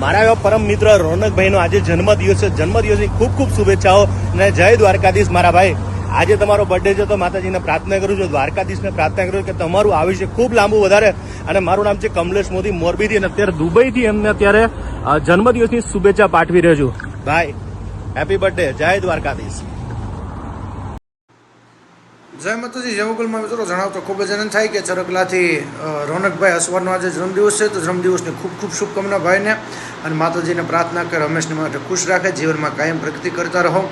મારા એવા પરમ મિત્ર રોનકભાઈનો આજે જન્મદિવસ છે. જન્મદિવસની ખૂબ ખૂબ શુભેચ્છાઓ અને જય દ્વારકાધીશ મારા ભાઈ. આજે તમારો બર્થડે છે તો માતાજીને પ્રાર્થના કરું છું. દ્વારકાધીશને પ્રાર્થના કરું કે તમારું આયુષ્ય ખૂબ લાંબુ વધારે અને મારું નામ છે કમલેશ મોદી મોરબીથી અને અત્યારે દુબઈથી એમને અત્યારે જન્મદિવસની શુભેચ્છા પાઠવી રહ્યો છું. ભાઈ હેપી બર્થડે જય દ્વારકાધીશ. જય માતાજી, જય મુગલમાં મિત્રો જણાવતો ખૂબ જ આનંદ થાય કે ચરકલાથી રોનકભાઈ અસવારનો આજે જન્મદિવસ છે. તો જન્મદિવસની ખૂબ ખૂબ શુભકામના ભાઈને અને માતાજીને પ્રાર્થના કરે, હંમેશને માટે ખુશ રાખે, જીવનમાં કાયમ પ્રગતિ કરતા રહો.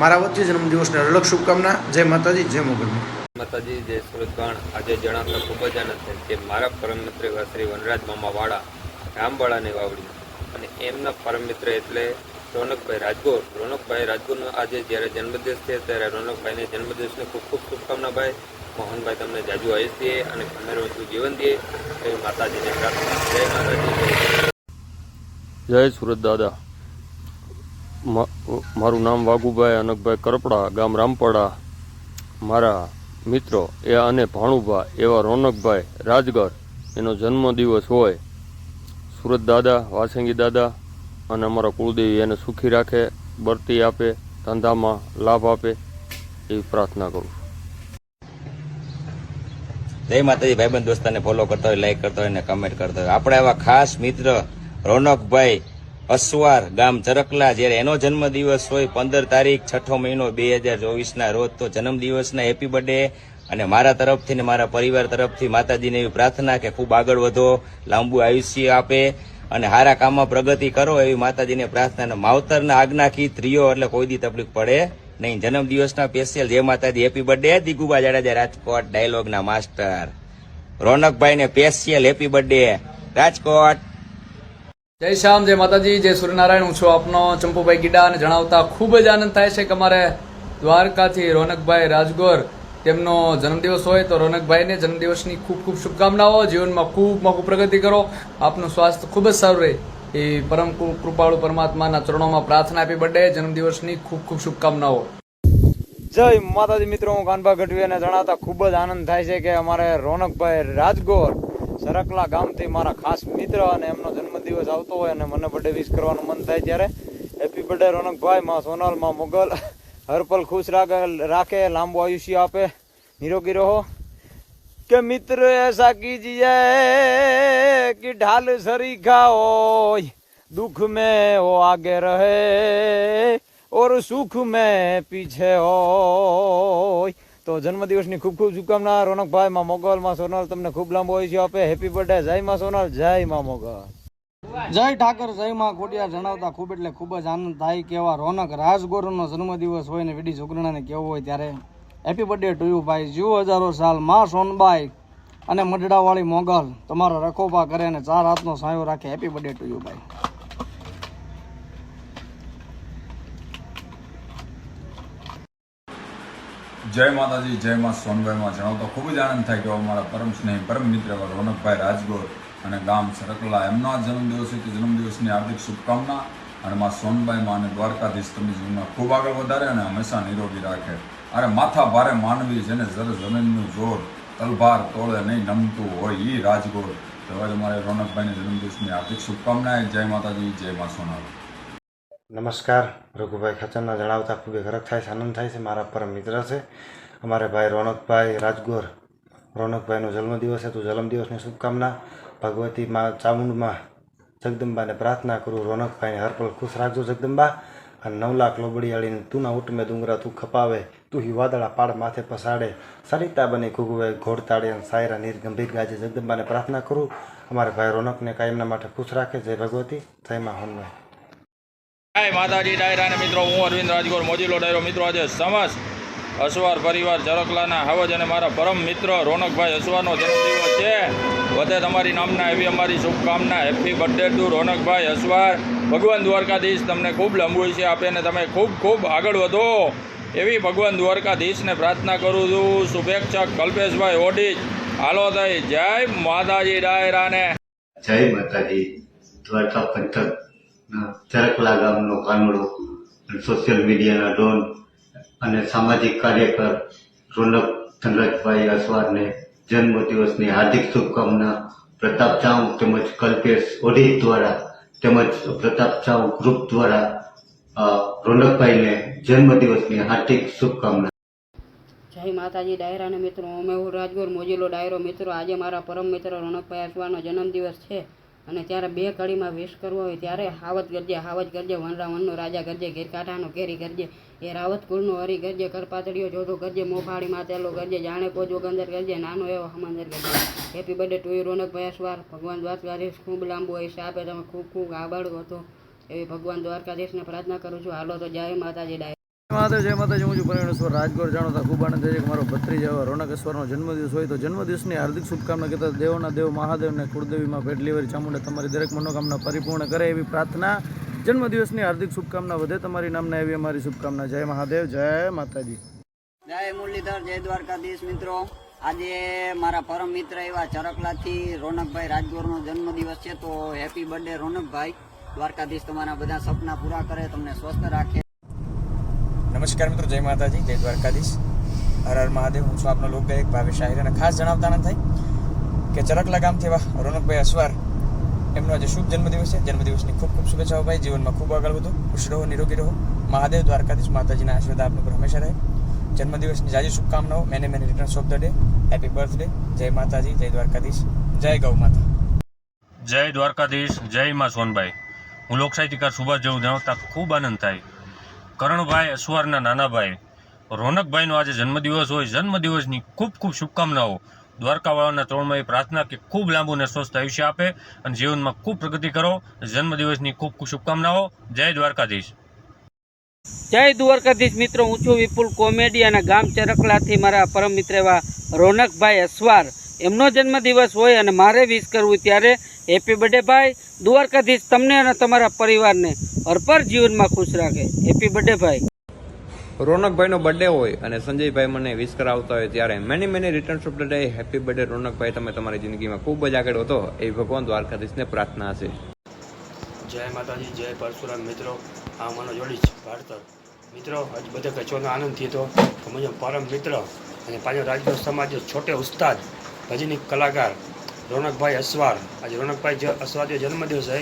મારા વતી જન્મદિવસને અલગ શુભકામના. જય માતાજી, જય મોગલમાં. માતાજી જય સુરતગણ આજે જણાવતા ખૂબ જ આનંદ થાય કે મારા પરમ મિત્ર શ્રી વનરાજ મામા વાળા રામવાળાની વાવડી. અને એમના પરમ મિત્ર એટલે રોનકભાઈ રાજગોર. રોનકભાઈ રાજગોરનો આજે જ્યારે જન્મદિવસ છે, ત્યારે રોનકભાઈને જન્મદિવસની ખૂબ ખૂબ શુભકામના ભાઈ. મોહનભાઈ તમને જાજુ આયુષ દે અને ખમેરવતું જીવન દે. એ માતાજીને પ્રાર્થના. જય માતાજી, જય સુરત દાદા. મારું નામ વાઘુભાઈ અનકભાઈ કરપડા, ગામ રામપડા. મારા મિત્રો એ અને ભાણુભા એવા રોનકભાઈ રાજગર. એનો જન્મદિવસ હોય. સુરત દાદા, વાસંગી દાદા અને અમારા કુળદેવી એને સુખી રાખે, બરતી આપે, ધંધામાં લાભ આપે, એવી પ્રાર્થના કરું જય માતાજી, ભાઈબંધ દોસ્તાને ફોલો કરતા હોય લાઈક કરતા હોય અને કમેન્ટ કરતા હોય. આપણે એવા ખાસ મિત્ર રોનકભાઈ અસવાર ગામ ચરકલા, જ્યારે એનો જન્મદિવસ હોય પંદર તારીખ છઠ્ઠો મહિનો બે હજાર ચોવીસના રોજ, તો જન્મદિવસના હેપી બર્થડે. અને મારા તરફથી ને મારા પરિવાર તરફથી માતાજીને એવી પ્રાર્થના કે ખૂબ આગળ વધો, લાંબુ આયુષ્ય આપે. અને હારા કામમાં પ્રગતિ કરો એવી માતાજીને પ્રાર્થના માવતરના આજ્ઞાથી ત્રીયો એટલે કોઈ દી તકલીફ પડે નહીં. જન્મદિવસના સ્પેશિયલ જે માતાજી હેપી બર્થડે દીગુબા જાડેજા રાજકોટ ડાયલોગના માસ્ટર રોનકભાઈને સ્પેશિયલ હેપી બર્થડે રાજકોટ. જય શ્યામ, જય માતાજી, જય સૂર્યનારાયણ. હું છું આપનો ચંપુભાઈ ગીડા અને જણાવતા ખૂબ જ આનંદ થાય છે કે અમારે દ્વારકાથી રોનકભાઈ રાજગોર તેમનો જન્મદિવસ હોય તો રોનકભાઈને જન્મદિવસની ખૂબ ખૂબ શુભકામનાઓ. જીવનમાં ખૂબ મોખું પ્રગતિ કરો. આપનું સ્વાસ્થ્ય ખૂબ જ સારું રહે. એ પરમ કૃપાળુ પરમાત્માના ચરણોમાં પ્રાર્થના આપી બર્થડે, જન્મદિવસની ખૂબ ખૂબ શુભકામનાઓ. જય માતાજી મિત્રો, હું કાનભા ગઢવીને જણાવતા ખૂબ જ આનંદ થાય છે કે અમારે રોનકભાઈ રાજગોર સરકલા ગામથી મારા ખાસ મિત્ર અને એમનો જન્મદિવસ આવતો હોય અને મને બર્થડે વિશ કરવાનું મન થાય ત્યારે. હેપી બર્થડે રોનકભાઈ, માં સોનલ, માં મુગલ. હરપલ ખુશ રાખે રાખે લાંબુ આયુષ્ય આપે નિરોગી રહો કે મિત્ર એસા કીજીએ કે ઢાલ સરીખા હોય દુઃખ મેં ઓ આગે રહે ઓર સુખ મેં પીછે હો તો જન્મદિવસની ખૂબ ખૂબ શુભકામના, રોનકભાઈ, માં મોગલ, માં સોનલ, તમને ખૂબ લાંબો હોય છે આપે. હેપી બર્થડે જય માં સોનલ, જય માં મોગલ. જય ઠાકર, જય માં ખોડિયાર જણાવતા ખૂબ એટલે ખૂબ જ આનંદ થાય કે એવા રોનક રાજગોરનો જન્મદિવસ હોય ને વિડી છોકરાને કેવો હોય ત્યારે હેપી બર્થડે ટુ યુ ભાઈ, જીવો હજારો સાલ, માં સોનબાઈ અને મઢડાવાળી મોગલ. તમારો રખોપા કરે અને ચાર હાથનો સાયો રાખે. હેપી બર્થડે ટુ યુ ભાઈ. જય માતાજી, જય માં સોનભાઈમાં જણાવતો ખૂબ જ આનંદ થાય કે મારા પરમ સ્નેહી, પરમ મિત્ર રોનકભાઈ રાજગોર. અને ગામ સરકલા એમના જન્મદિવસે કે જન્મદિવસની હાર્દિક શુભકામના. અને માં સોનબાઈમાં અને દ્વારકાધીશ તમે જીવનમાં ખૂબ આગળ વધારે અને હંમેશા નિરોગી રાખે. અરે માથા ભારે માનવી છે ને જર જમીનનું જોર, તલભાર તોળે નહીં નમતું હોય એ રાજગોર. તો હવે મારે રોનકભાઈને જન્મદિવસની હાર્દિક શુભકામનાએ જય માતાજી, જય માં સોનાલ. નમસ્કાર. રઘુભાઈ ખચરના જણાવતા ખૂબ ગરક થાય છે, આનંદ થાય છે, મારા પરમ મિત્ર છે. અમારે ભાઈ રોનકભાઈ રાજગોર રોનકભાઈનો જન્મદિવસ છે તો જન્મદિવસની શુભકામના ભગવતી માં ચામુંડમાં જગદંબાને પ્રાર્થના કરું. રોનકભાઈને હરપલ ખુશ રાખજો જગદંબા. અને નવ લાખ લોબડીયાળીને તું ના ઉઠમે ડુંગરા તું ખપાવે, તું હિવાદળા પાડ માથે પસાડે. સરિતા બની ઘુગુભાઈ ઘોડતાડે અને સાયરા નીર ગંભીર ગાજે. જગદંબાને પ્રાર્થના કરું. અમારા ભાઈ રોનકને કાયમના માટે ખુશ રાખે. જય ભગવતી. જય મા હનુમાન હાય માતાજી ડાયરા મિત્રો. હું અરવિંદ રાજગોર, મોજીલો ડાયરો. મિત્રો, આજે સમસ્ત અસવાર પરિવાર ચરકલાના હવજ અને મારા પરમ મિત્ર રોનકભાઈ અસવારનો જન્મદિવસ છે. વધે તમારી નામના એવી અમારી શુભકામના. Happy birthday to Ronakbhai Aswar. ભગવાન દ્વારકાધીશ, તમને ખૂબ લંબુઈ આપે અને તમે ખૂબ ખૂબ આગળ વધો. એવી ભગવાન દ્વારકાધીશને પ્રાર્થના કરું છું. શુભેચ્છક કલ્પેશભાઈ ઓડી હાલો થઈ જય માતાજી ડાયરાને જય માતાજી. દ્વારકા પંથક ચરકલા ગામનો કાનડો સોશિયલ મીડિયાના ડોન અને સામાજિક કાર્યકર રોનક ધનરાજભાઈ અસવારને જન્મદિવસની હાર્દિક શુભકામના પ્રતાપ ચાઉ તેમજ કલ્પેશ ઓઢી દ્વારા તેમજ પ્રતાપ ચાઉ ગ્રુપ દ્વારા અ, રોનકભાઈને જન્મદિવસની હાર્દિક શુભકામના. જય માતાજી ડાયરાના મિત્રો અમે હું રાજગોર મોજીલો ડાયરો મિત્રો. આજે મારા પરમ મિત્ર રોનકભાઈ અસવાનો જન્મદિવસ છે. અને ત્યારે બે કડીમાં વેશ કરવો હોય ત્યારે હાવત ગરજે હાવત ગરજે વનરા વનનો રાજા ગરજે ઘેરકાંઠાનો ઘેરી ગરજે, એ રાવત કુળનો હરી ગરજે, કરપાતળીઓ જોધો ગરજે, મોફાળી માતેલો ગરજે જાણે કોજ ગંદર ગરજે, નાનો એવો હમંદર ગરજે. Happy birthday to you Ronak ભયાસવાર ભગવાન દ્વારકાધીશ ખૂબ લાંબુ આયુષ્ય આપે તમે ખૂબ ખૂબ આભાર હતો એવી ભગવાન દ્વારકાધીશને પ્રાર્થના કરું છું. હાલો તો જય માતાજી, ડાયરા. મહાદેવ જય માતાજી. હું છું પરમેશ્વર. રાજગોર જાણો ખૂબ આનંદ છે મારો ભત્રીજ જેવા રોનક અશ્વરનો જન્મદિવસ હોય તો જન્મદિવસની હાર્દિક શુભકામના કહેતા દેવોના દેવ મહાદેવને કુળદેવીમાં ભેટલીવરી ચામુંડા તમારી દરેક મનોકામના પરિપૂર્ણ કરે એવી પ્રાર્થના. જન્મદિવસની હાર્દિક શુભકામના વધે તમારી નામના એવી અમારી શુભકામના. જય મહાદેવ, જય માતાજી. જય મુરલીધર, જય દ્વારકાધીશ મિત્રો. આજે મારા પરમ મિત્ર એવા ચરકલાથી રોનકભાઈ રાજગોરનો જન્મદિવસ છે, તો હેપી બર્થડે રોનકભાઈ. દ્વારકાધીશ તમારા બધા સપના પૂરા કરે, તમને સ્વસ્થ રાખે. નમસ્કાર મિત્રો, જય માતાજી, જય દ્વારકાધીશ. હર હર મહાદેવ, હું છું આપનો લોકગાયક ભાવેશ આહિર અને ખાસ જણાવતા ન થાય કે ચરકલા ગામથી એવા રોનકભાઈ અસવાર, એમનો આજે શુભ જન્મદિવસ છે. જન્મદિવસની ખૂબ ખૂબ શુભેચ્છાઓ ભાઈ, જીવનમાં ખૂબ આગળ વધો, ખુશ રહો, નિરોગી રહો. મહાદેવ, દ્વારકાધીશ માતાજીના આશીર્વાદ આપનો પર હંમેશા રહે. જન્મદિવસની જાજી શુભકામનાઓ many many returns of the day happy birthday જય માતાજી, જય દ્વારકાધીશ. જય ગૌ માતા. જય દ્વારકાધીશ, જય માં સોનભાઈ હું લોક સાહિત્યકાર સુભાષ જેવું જણાવતા ખૂબ આનંદ થાય. કરણભાઈ અસવારના નાનાભાઈ. રોનકભાઈનો આજે જન્મદિવસ હોય. જન્મદિવસની ખૂબ ખૂબ શુભકામનાઓ. દ્વારકાવાળાના ત્રણમાં એ પ્રાર્થના કે ખૂબ લાંબુ અને સ્વસ્થ આયુષ્ય આપે અને જીવનમાં ખૂબ પ્રગતિ કરો. જન્મદિવસની ખૂબ ખૂબ શુભકામનાઓ. જય દ્વારકાધીશ. જય દ્વારકાધીશ મિત્રો. હું છું વિપુલ કોમેડી અને ગામ ચરકલાથી મારા પરમ મિત્ર એવા રોનકભાઈ અસવાર. એમનો જન્મદિવસ હોય અને મારે વિશ કરવું ત્યારે હેપી બર્થડે ભાઈ. દ્વારકાધીશ તમને અને તમારા પરિવારને હરપર જીવનમાં ખુશ રાખે. હેપી બર્થડે ભાઈ. રોનકભાઈનો બર્થડે હોય અને સંજયભાઈ મને વિશ કરાવતા હોય ત્યારે many many return of the day happy birthday રોનકભાઈ. તમે તમારી જિંદગીમાં ખૂબ જ આગળ વધો. એ ભગવાન દ્વારકાધીશને પ્રાર્થના છે. જય માતાજી જય પરશુરામ મિત્રો. આ મારો જોડી છે ભારતર મિત્રો આજ બધા કચોનો આનંદ થયો હતો અમારો પરમ મિત્ર અને પાછો રાજકોટ સમાજ છોટે ઉસ્તાદ ભજની કલાકાર રોનકભાઈ અસવાર. આજે રોનકભાઈ જ અસવાર જન્મદિવસ છે.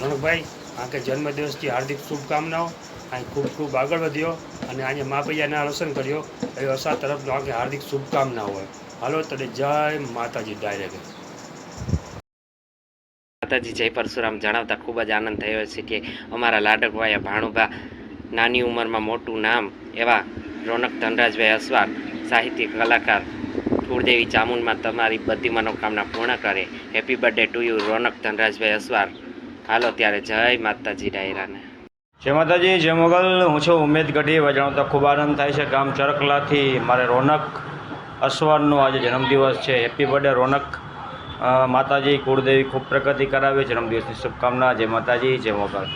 રોનકભાઈ આ કે જન્મદિવસની હાર્દિક શુભકામનાઓ. અહીં ખૂબ ખૂબ આગળ વધ્યો અને આજે મા પૈયાના રોશન કર્યો. એ અસા તરફનો આગે હાર્દિક શુભકામનાઓ હોય. હાલો તને જય માતાજી ડાયરેક્ટ. માતાજી, જય પરશુરામ. જણાવતા ખૂબ જ આનંદ થયો છે કે અમારા લાડકભાઈ ભાણુભા નાની ઉંમરમાં મોટું નામ એવા રોનક ધનરાજભાઈ અસવાર સાહિત્ય કલાકાર કુળદેવી ચામુંડમાં તમારી બધી મનોકામના પૂર્ણ કરે. Happy birthday to you Ronak Dhanrajbhai Asvar. હાલો ત્યારે જય માતાજી ડાયરાને. જય માતાજી, જય મોગલ. હું છું ઉમેદ ગઢી જણાવતા ખૂબ આનંદ થાય છે ગામ ચરકલાથી મારે રોનક અસવારનો આજે જન્મદિવસ છે. Happy birthday Ronak. માતાજી, કુળદેવી ખૂબ પ્રગતિ કરાવે. જન્મદિવસની શુભકામના. જય માતાજી, જય મોગલ.